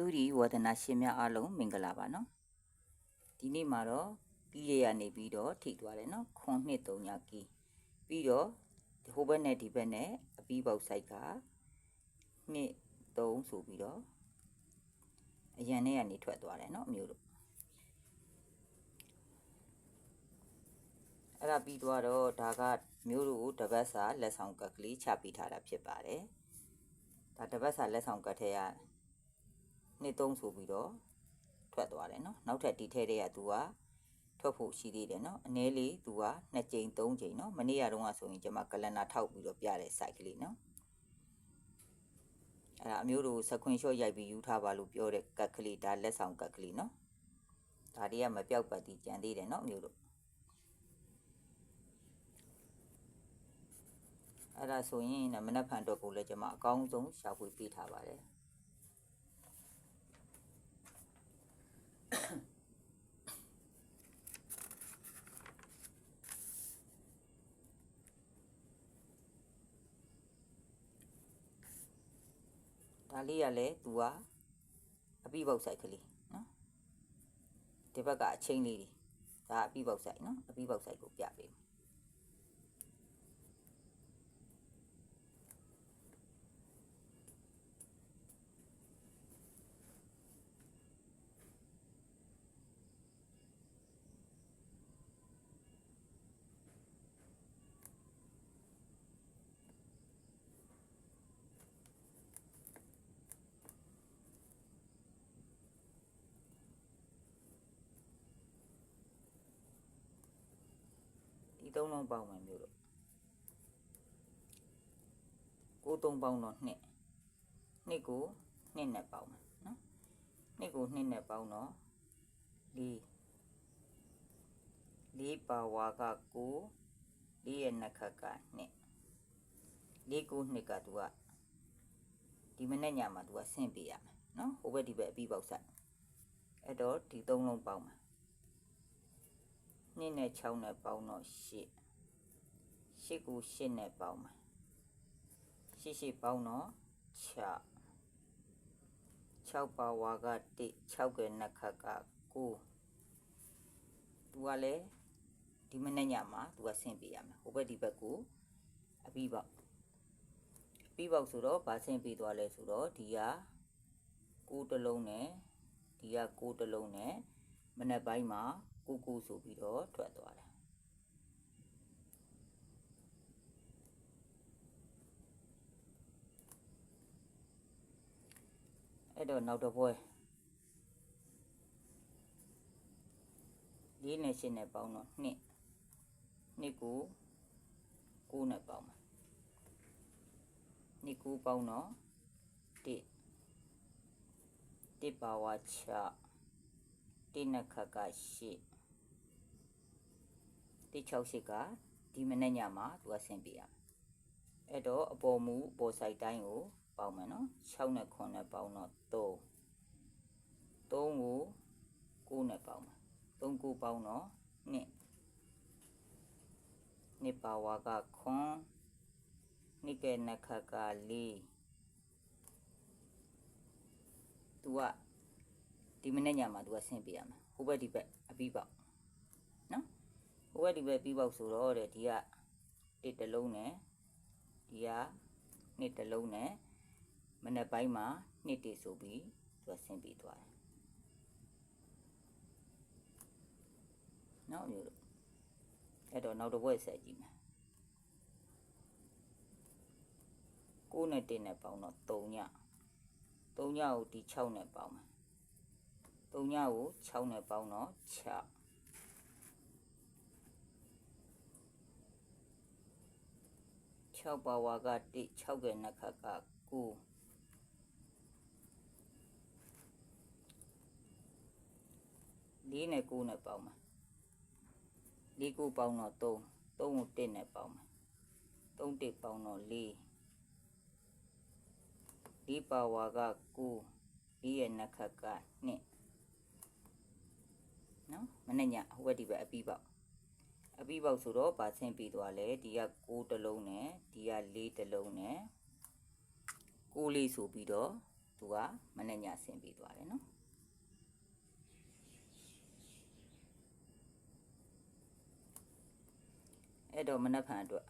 တူဒီဝဒနာရှင်များအားလုံးမင်္ဂလာပါနော်ဒီနေ့မှာတော့ပြီးရရနေပြီးတော့ထိသွားတယ်နော်ခွန်နှစ်3ညကီပြီးတော့ဟိုဘက်နဲ့ဒီဘက်နဲ့အပြီးပေါက်ဆိုင်ကနှစ်3ဆိုပြီးတော့အရန်နဲ့ကနေထွက်သွားတယ်နော်အမျိုးတို့အဲ့ဒါပြီးသွားတော့ဒါကမျိုးတို့ကိုတပတ်စာလက်ဆောင်ကတ်ကလေးချပေးထားတာဖြစ်ပါတယ်ဒါတပတ်စာလက်ဆောင်ကတ်ထဲက နှစ်သုံးဆိုပြီးတော့ထွက်သွားတယ်နော်နောက်ထပ်ဒီထဲတွေကသူကထွက်ဖို့ရှိသေးတယ်နော်အနည်းလေးသူက2ကြိမ်3ကြိမ်နော်မနေ့ကတုန်းကဆိုရင်ကျွန်မကလန်နာထောက်ပြီးတော့ပြတဲ့ site ကလေးနော်အဲ့ဒါအမျိုးတို့စခွင်ရှော့ရိုက်ပြီးယူထားပါလို့ပြောတဲ့ကတ်ကလေးဒါလက်ဆောင်ကတ်ကလေးနော်ဒါတွေကမပြောက်ပတ်တီကြံသေးတယ်နော်အမျိုးတို့အဲ့ဒါဆိုရင်မနက်ဖြန်တော့ကိုလည်းကျွန်မအကောင်းဆုံးရှာဖွေပေးထားပါတယ် ဒါလေးကလည်းသူကအပိပေါက်ဆိုင်ကလေးနော်ဒီဘက်ကအချင်းလေးတွေဒါအပိပေါက်ဆိုင်နော်အပိပေါက်ဆိုင်ကိုပြပေးမယ်ဒီ သုံးလုံးပေါင်းမယ်မျိုးလို့ကိုသုံးပေါင်းတော့နှစ်နှစ်ကိုနှစ်နဲ့ပေါင်းမယ်နော်နှစ်ကိုနှစ်နဲ့ပေါင်းတော့လေးလေးပါဝါကကိုလေးရဲ့နှစ်ခတ်ကနှစ်လေးကိုနှစ်ကသူကဒီမနေ့ညမှာသူကဆင့်ပေးရမယ်နော်ဟိုဘက်ဒီဘက်အပြီးပေါက်ဆက်အဲ့တော့ဒီသုံးလုံးပေါင်းမယ် 2နဲ့6နဲ့ပေါင်းတော့8 8ကို8နဲ့ပေါင်းမှာ8 8ပေါင်းတော့6 6ပါဝါက1 6ကနှစ်ခတ်က9သူကလည်းဒီမနေ့ညမှာသူကဆင့်ပေးရမယ်ဟိုဘက်ဒီဘက်ကိုအပြီးပေါက်အပြီးပေါက်ဆိုတော့ဗာဆင့်ပေးသွားလဲဆိုတော့ဒီက9တလုံးနဲ့ဒီက9တလုံးနဲ့ မနေ့ပိုင်းမှာကိုကိုဆိုပြီးတော့ထွက်သွားတယ်အဲ့တော့နောက်တစ်ပွဲလေးနဲ့ရှင်းနဲ့ပေါင်းတော့နှစ်နှစ်ကိုကိုနဲ့ပေါင်းမှာနှစ်ကိုပေါင်းတော့တစ်တစ်ပါဝါချ တစ်နှစ်ခက်ကရှစ်တစ်6ရှစ်ကဒီမနေ့ညမှာသူကဆင်းပြရမယ်အဲ့တော့အပေါ်မူအပေါ်ဆိုင်တိုင်းကိုပေါင်းမယ်နော်6နဲ့9နဲ့ပေါင်းတော့3 3ကို9နဲ့ပေါင်းမယ်3ကိုပေါင်းတော့2နှစ်ပါဝါကခွန်နှစ်ကဲနှစ်ခတ်က4သူက ဒီမနေ့ညမှာသူကဆင်းပြရမယ်ဟိုဘက်ဒီဘက်အပြီးပေါက်နော်ဟိုဘက်ဒီဘက်ပြီးပေါက်ဆိုတော့တဲ့ဒီကတစ်တလုံးနဲ့ဒီကနှစ်တလုံးနဲ့မနေ့ပိုင်းမှာနှစ်တည်ဆိုပြီးသူကဆင်းပြီးသွားတယ်နော်မျိုးလို့အဲ့တော့နောက်တစ်ဘက်ဆက်ကြည့်မယ်ကိုနဲ့တင်းနဲ့ပေါင်းတော့3ည3ညကိုဒီ6နဲ့ပေါင်းမယ် 3ညကို6နဲ့ပေါင်းတော့6 6ပါဝါက1 6ရဲ့နှစ်ခတ်က9 4နဲ့9နဲ့ပေါင်းမှာ4 9ပေါင်းတော့3 3ကို1နဲ့ပေါင်းမှာ3 1ပေါင်းတော့4 4ပါဝါက9 4ရဲ့နှစ်ခတ်က2 နော်မနေ့ညဟိုဘက်ဒီဘက်အပြီးပေါက်အပြီးပေါက်ဆိုတော့ဗာဆင်းပြီးသွားလဲဒီက6တလုံးနဲ့ဒီက4တလုံးနဲ့6လေးဆိုပြီးတော့သူကမနေ့ညဆင်းပြီးသွားတယ်နော်အဲ့တော့မနက်ဖြန်အတွက်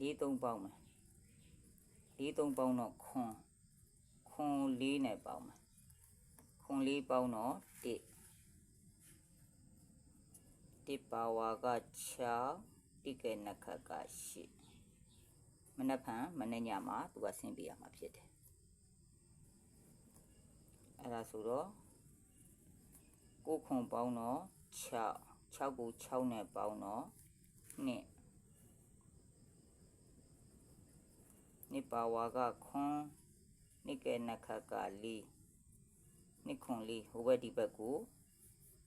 လေးသုံးပေါင်းမယ်လေးသုံးပေါင်းတော့ခွန်ခွန်လေးနဲ့ပေါင်းမယ် ခွန်လေးပေါင်းတော့တစ်တစ်ပါဝါက6တိကေနခက8မနက်ဖြန်မနေ့ညမှာသူကဆင်းပြရမှာဖြစ်တယ်အဲ့ဒါဆိုတော့ကိုခွန်ပေါင်းတော့6 6ကို6နဲ့ပေါင်းတော့2နိပါဝါကခွန်နိကေနခကလေး နိခွန်လေးဟိုဘက်ဒီဘက်ကို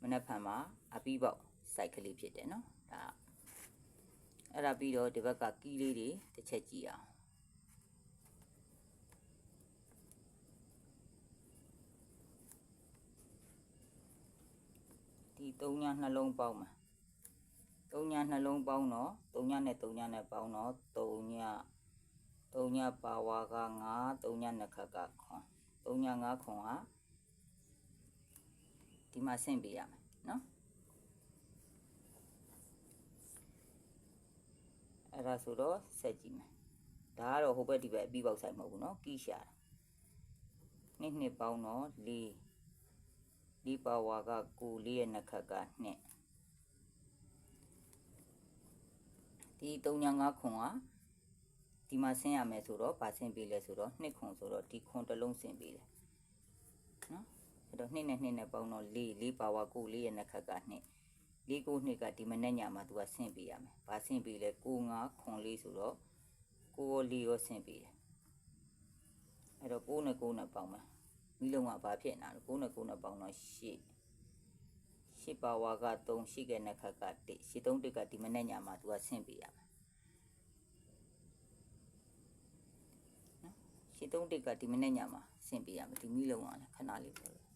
မနက်ဖြန်မှာအပြီးပေါက်စိုက်ကလေးဖြစ်တယ်နော်ဒါအဲ့ဒါပြီးတော့ဒီဘက်ကကီးလေးတွေတစ်ချက်ကြည့်အောင်ဒီ၃ညနှလုံးပေါင်းမှာ၃ညနှလုံးပေါင်းတော့၃ညနဲ့၃ညနဲ့ပေါင်းတော့၃ည၃ညပါဝါက9၃ညနှစ်ခက်ကခွန်၃ည9ခွန်ဟာ ဒီမှာဆင့်ပေးရမယ်နော်အဲ့ဒါဆိုတော့ဆက်ကြည့်မယ်ဒါကတော့ဟိုဘက်ဒီဘက်အပြီးပေါက်ဆိုင်မဟုတ်ဘူးနော်ကိရှာတာနှစ်နှစ်ပေါင်းတော့၄ဒီပါဝါက9လေးရဲ့နှက်ခတ်ကနှစ်ဒီ3.5ခွန်ကဒီမှာဆင်းရမယ်ဆိုတော့ဗာဆင်းပေးလဲဆိုတော့နှစ်ခွန်ဆိုတော့ဒီခွန်တစ်လုံးဆင်းပေးလဲနော် အဲ့တော့နှစ်နဲ့နှစ်နဲ့ပေါင်းတော့၄၄ပါဝါကိုလေးရဲ့နှစ်ခက်ကနှစ်လေးကိုနှစ်ကဒီမနေ့ညမှာသူကဆင်းပေးရမယ်ဗာဆင်းပေးလဲကိုငါခွန်လေးဆိုတော့ကိုရောလေးရောဆင်းပေးတယ်အဲ့တော့ကိုနဲ့ကိုနဲ့ပေါင်းမယ်မိလုံးကဘာဖြစ်နေတာလဲ9နဲ့9နဲ့ပေါင်းတော့8 8ပါဝါက3ရှိခဲ့တဲ့ခက်က1 8 3တကဒီမနေ့ညမှာသူကဆင့်ပေးရမယ်နော်8 3တကဒီမနေ့ညမှာဆင့်ပေးရမယ်ဒီမိလုံးကလည်းခဏလေးပြောလို့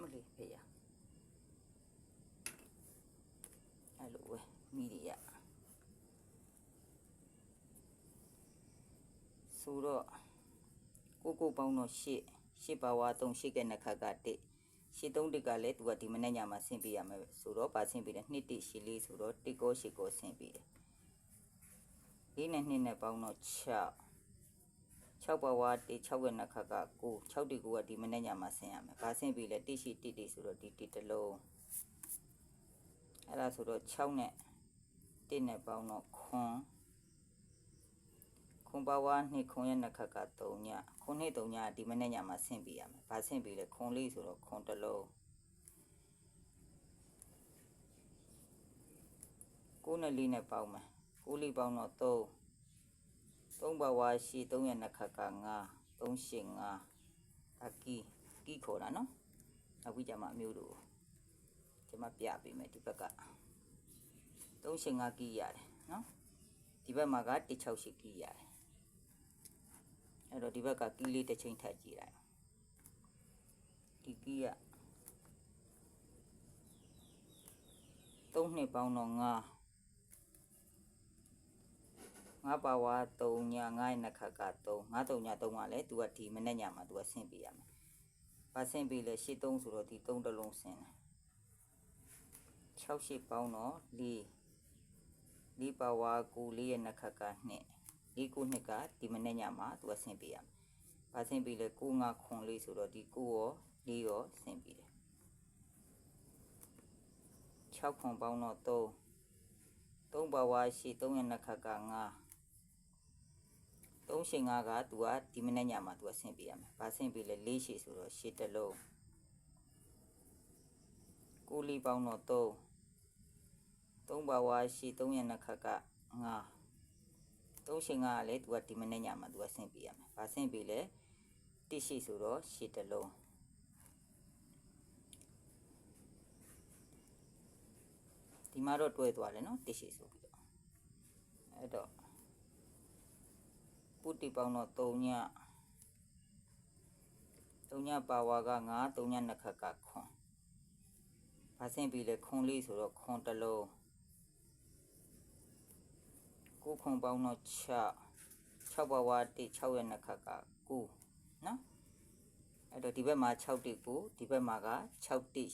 မလေးဖေးရ အဲ့လိုပဲမိတွေရ ဆိုတော့ကိုကိုပေါင်းတော့ရှစ်ရှစ်ပါဝါ3ရှစ်ကနှစ်ခါကတစ်ရှစ်3တစ်ကလည်းသူကဒီမနေ့ညမှာဆင်းပေးရမယ်ဆိုတော့ပါဆင်းပေးတယ်နှစ်တစ်ရှစ်လေးဆိုတော့တစ်ကိုရှစ်ကိုဆင်းပေးတယ်လေးနဲ့နှစ်နဲ့ပေါင်းတော့6 6ပါဝါ1 6ရဲ့နှစ်ခါက9 6တိကိုကဒီမနေ့ညမှာဆင်းရမယ်။ဘာဆင်းပြီလဲ1ရှိ1တိဆိုတော့ဒီ1တစ်လုံးအဲ့ဒါဆိုတော့6နဲ့1နဲ့ပေါင်းတော့ခွန် ခွန်ပါဝါ2ခွန်ရဲ့နှစ်ခါက3ညခွန်2 3ညဒီမနေ့ညမှာဆင်းပြရမယ်။ဘာဆင်းပြီလဲခွန်လေးဆိုတော့ခွန်တစ်လုံး9နဲ့4နဲ့ပေါင်းမယ်။9လေးပေါင်းတော့3 3ဘဝရှိ3ရဲ့နှစ်ခါက9 3ရှိ5အကီကီခေါ်တာနော်အခုကြမှာအမျိုးတို့ကျွန်မပြပေးမယ်ဒီဘက်က3ရှိ5ကီရတယ်နော်ဒီဘက်မှာက16ရှိကီရတယ် အဲ့တော့ဒီဘက်ကကီလေးတစ်ချိန်ထပ်ကြည့်လိုက်ဒီကီက3နှစ်ပေါင်းတော့9ငါပါဝါ3ည9နှစ်ခါက3 9 3ည3ကလည်း तू ကဒီမနေ့ညမှာ तू ကဆင်းပေးရမယ်။ပါဆင်းပေးလဲရှစ်3ဆိုတော့ဒီ3တစ်လုံးဆင်းတယ်။6ရှစ်ပေါင်းတော့4 4ပါဝါ9 4ရဲ့နှစ်ခါက2 ၄ခုနှစ်ကဒီမနေ့ညမှာသူကဆင်းပေးရမယ်။ဘာဆင်းပေးလဲကိုငါခွန်လေးဆိုတော့ဒီကိုရော၄ရောဆင်းပေးတယ်။6ခွန်ပေါင်းတော့3 3ပါဝါရှိ3ရနှစ်ခါက9 3ရှင်5ကသူကဒီမနေ့ညမှာသူကဆင်းပေးရမယ်။ဘာဆင်းပေးလဲ၄ရှိဆိုတော့8တလုံးကိုလီပေါင်းတော့3 3ပါဝါရှိ3ရနှစ်ခါက9 3ရှင်5ကလည်း तू ကဒီမနေ့ညမှာ तू ကဆင်းပေးရမယ်။ဘာဆင်းပေးလဲ1ရှိဆိုတော့ရှစ်တစ်လုံးဒီမှာတော့တွဲသွားတယ်နော်1ရှိဆိုပြီးတော့အဲ့တော့ပုတိပေါင်းတော့3ည3ညပါဝါက9 3ညနှစ်ခက်ကခွန်ဘာဆင့်ပြီလဲခွန်လေးဆိုတော့ခွန်တစ်လုံး ကိုခွန်ပေါင်းတော့6 6ပါဝါ1 6ရဲ့နှစ်ခက်က9နော်အဲ့တော့ဒီဘက်မှာ6တိကိုဒီဘက်မှာက6တိ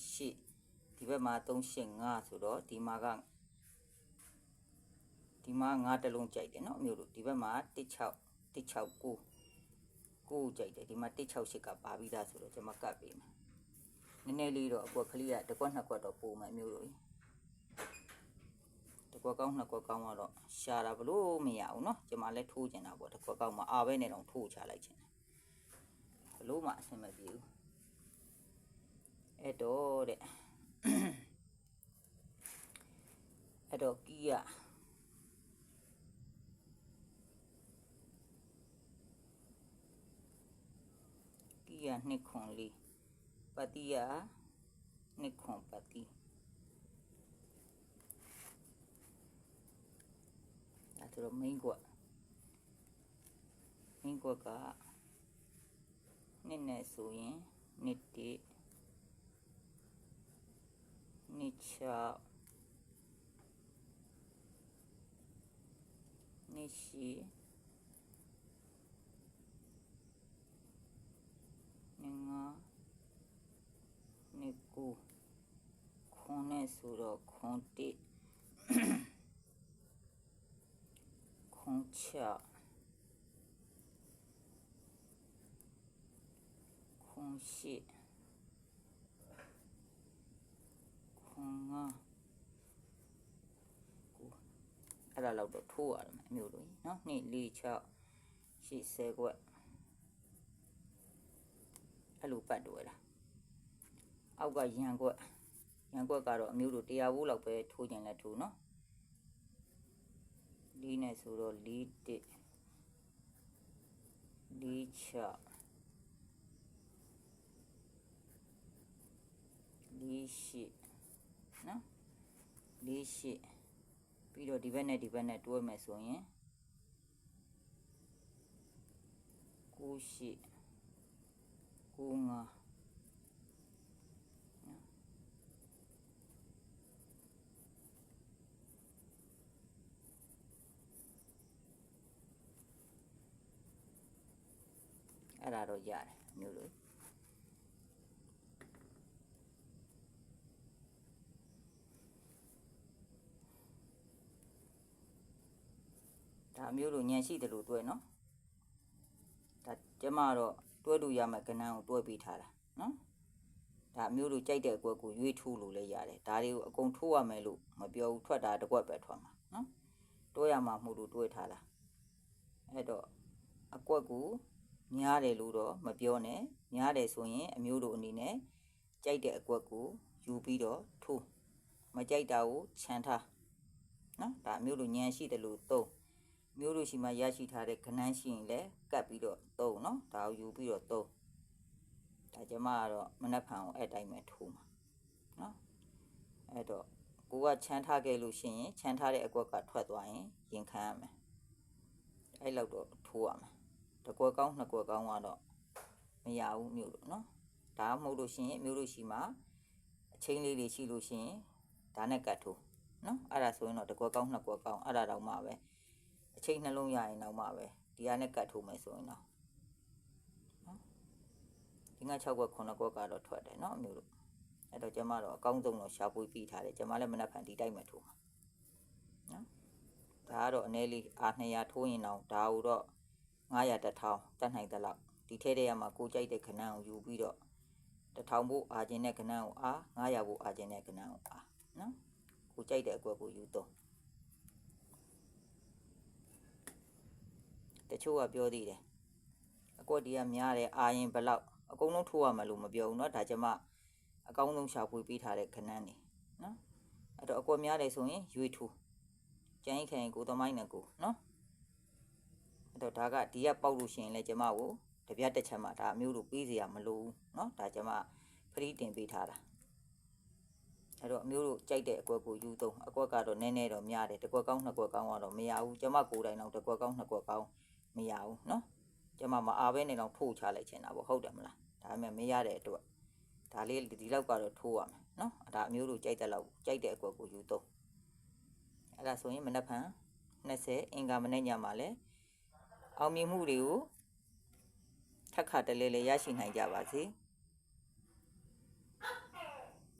8ဒီဘက်မှာ3 8 5ဆိုတော့ဒီမှာကဒီမှာ9တလုံးကြိုက်တယ်နော်အမျိုးတို့ဒီဘက်မှာ1 6 1 6 9ကိုကြိုက်တယ်ဒီမှာ168ကပါပြီးသားဆိုတော့ကျွန်မကတ်ပေးမယ်နည်းနည်းလေးတော့အကွက်ကလေးကတစ်ကွက်နှစ်ကွက်တော့ပို့မယ်အမျိုးတို့ တစ်ကွက်ကောင်းနှစ်ကွက်ကောင်းကတော့ရှာတာဘလို့မရဘူးเนาะကျွန်မလည်းထိုးကျင်တာပေါ့တစ်ကွက်ကောင်းမှာအာပဲနဲ့တော့ထိုးချလိုက်ချင်တယ်ဘလို့မှအဆင်မပြေဘူးအဲ့တော့တဲ့အဲ့တော့ကီးရကီးရနှစ်ခွန်လေးပတိယနှစ်ခွန်ပတိ အဲ့ဒါတော့ main ကွက် main ကွက်ကနှစ်နဲ့ဆိုရင်နှစ်တိနှစ်ချောက်နှစ်ရှိနှစ်ငါနှစ်ကိုခွန်နဲ့ဆိုတော့ခွန်တိ ခွန်ချောက်ခွန်ရှိခွန်ငါကိုအဲ့ဒါတော့တော့ထိုးရတယ်အမျိုးလို့နော်2 4 6 8 10ခွက်အဲ့လိုပတ်တွဲတာအောက်ကရန်ခွက်ရန်ခွက်ကတော့အမျိုးတို့100ဘူးလောက်ပဲထိုးကျင်လဲထိုးနော် 4နဲ့ဆိုတော့4 1 4 6 48နော်48ပြီးတော့ဒီဘက်နဲ့ဒီဘက်နဲ့တွဲမယ်ဆိုရင်98 95 အဲ့ဒါတော့ရတယ်မျိုးလို့ဒါမျိုးလို့ညံရှိတယ်လို့တွဲနော်ဒါကျမတော့တွဲလို့ရမယ်ကနန်းကိုတွဲပေးထားတာနော်ဒါမျိုးလို့ကြိုက်တဲ့အကွက်ကိုရွေးထိုးလို့လည်းရတယ်ဒါတွေကိုအကုန်ထိုးရမယ်လို့မပြောဘူးထွက်တာတစ်ကွက်ပဲထွက်မှာနော်တွဲရမှာမှုလို့တွဲထားတာအဲ့တော့အကွက်ကို များတယ်လို့တော့မပြောနဲ့များတယ်ဆိုရင် အမျိုးတို့အနေနဲ့ကြိုက်တဲ့အကွက်ကိုယူပြီးတော့ထိုးမကြိုက်တာကိုခြံထားနော်ဒါအမျိုးတို့ညံရှိတယ်လို့သုံးမျိုးတို့ရှိမှရရှိထားတဲ့ခဏန်းရှိရင်လည်းကတ်ပြီးတော့သုံးနော်ဒါကိုယူပြီးတော့သုံးဒါကျမကတော့မနှက်ဖန်ကိုအဲ့တိုင်းပဲထိုးမှာနော်အဲ့တော့ကိုကခြံထားခဲ့လို့ရှိရင်ခြံထားတဲ့အကွက်ကထွက်သွားရင်ရင်ခံရမယ်အဲ့လောက်တော့ထိုးရမယ် တကွက်ကောင်းနှစ်ကွက်ကောင်းကတော့မရဘူးမျိုးလို့နော်ဒါမှမဟုတ်လို့ရှိရင်မျိုးလို့ရှိမှအချင်းလေးတွေရှိလို့ရှိရင်ဒါနဲ့ကတ်ထိုးနော်အဲ့ဒါဆိုရင်တော့တကွက်ကောင်းနှစ်ကွက်ကောင်းအဲ့ဒါတော့မှပဲအချိန်နှလုံးရရင်တော့မှပဲဒီဟာနဲ့ကတ်ထိုးမယ်ဆိုရင်တော့နော်ဒီက6ကွက်9ကွက်ကတော့ထွက်တယ်နော်မျိုးလို့အဲ့တော့ကျမတော့အကောင်းဆုံးတော့ရှာဖွေပြီးထားတယ်ကျမလည်းမနှက်ဖန်ဒီတိုက်မဲ့ထိုးမှာနော်ဒါကတော့အနေလေးအာ200ထိုးရင်တော့ဒါကိုတော့ 900တထောင်တတ်နိုင်သလောက်ဒီထဲထဲမှာကိုကြိုက်တဲ့ခဏန်းကိုယူပြီးတော့တထောင်ဖို့အာခြင်းတဲ့ခဏန်းကိုအာ900ဖို့အာခြင်းတဲ့ခဏန်းကိုအာနော်ကိုကြိုက်တဲ့အကွက်ကိုယူတော့တချို့ကပြောသေးတယ်အကွက်ဒီကများတယ်အာရင်ဘလောက်အကုန်လုံးထိုးရမယ်လို့မပြောဘူးเนาะဒါကြမအကောင်းဆုံးရှာဖွေပေးထားတဲ့ခဏန်းနေနော်အဲ့တော့အကွက်များတယ်ဆိုရင်ရွေးထိုးကြမ်းခိုင်ကိုသမိုင်းနဲ့ကိုနော် ဆိုတော့ဒါကဒီကပေါက်လို့ရှိရင်လည်းကျမကိုတပြတ်တစ်ချက်မှဒါမျိုးလိုပေးเสียမလို့เนาะဒါကျမဖရီးတင်ပေးထားတာအဲ့တော့အမျိုးတို့ကြိုက်တဲ့အကွက်ကိုယူသုံးအကွက်ကတော့နည်းနည်းတော့များတယ်တစ်ကွက်ကောင်းနှစ်ကွက်ကောင်းကတော့မရဘူးကျမကိုယ်တိုင်တော့တစ်ကွက်ကောင်းနှစ်ကွက်ကောင်းမရဘူးเนาะကျမမအားပဲနေတော့ထိုးချလိုက်ချင်တာပေါ့ဟုတ်တယ်မလားဒါပေမဲ့မရတဲ့အတွက်ဒါလေးဒီလောက်ကတော့ထိုးရမယ်เนาะဒါအမျိုးတို့ကြိုက်တဲ့လောက်ကြိုက်တဲ့အကွက်ကိုယူသုံးအဲ့ဒါဆိုရင်မနက်ဖြန်20အင်္ဂါမနေ့ညမှာလည်း အောင်မြင်မှုတွေကိုထပ်ခါတလဲလဲရရှိနိုင်ကြပါစေ။